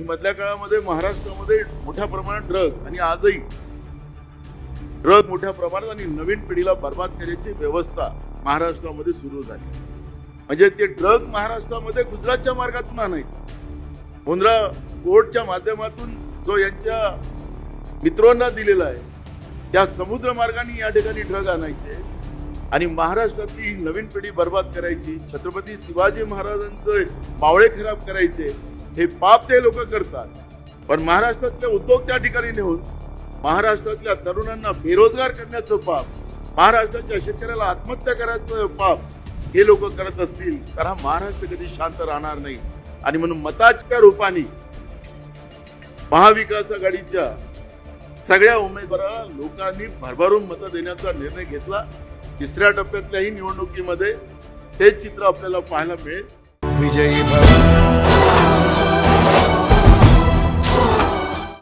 की मधल्या काळामध्ये महाराष्ट्रामध्ये मोठ्या प्रमाणात ड्रग आणि आजही ड्रग मोठ्या प्रमाणात आणि नवीन पिढीला बर्बाद करण्याची व्यवस्था महाराष्ट्रामध्ये सुरू झाली. म्हणजे ते ड्रग महाराष्ट्रामध्ये गुजरातच्या मार्गातून आणायचं. मुंद्रा कोर्टच्या माध्यमातून जो यांच्या मित्रांना दिलेला आहे त्या समुद्र मार्गाने या ठिकाणी ड्रग आणायचे आणि महाराष्ट्रातली नवीन पिढी बर्बाद करायची छत्रपती शिवाजी महाराजांचे मावळे खराब करायचे हे पाप ते लोक करतात. पण महाराष्ट्रातले उद्योग त्या ठिकाणी नेऊन महाराष्ट्रातल्या तरुणांना बेरोजगार करण्याचं पाप महाराष्ट्राच्या शेतकऱ्याला आत्महत्या करायचं पाप हे लोक करत असतील तर हा महाराष्ट्र कधी शांत राहणार नाही. आणि म्हणून मताच्या रूपाने महाविकास आघाडीच्या सगळ्या उमेदवाराला लोकांनी भरभरून मतं देण्याचा निर्णय घेतला. तिसऱ्या टप्प्यातल्याही निवडणुकीमध्ये तेच चित्र आपल्याला पाहायला मिळेल. विजयी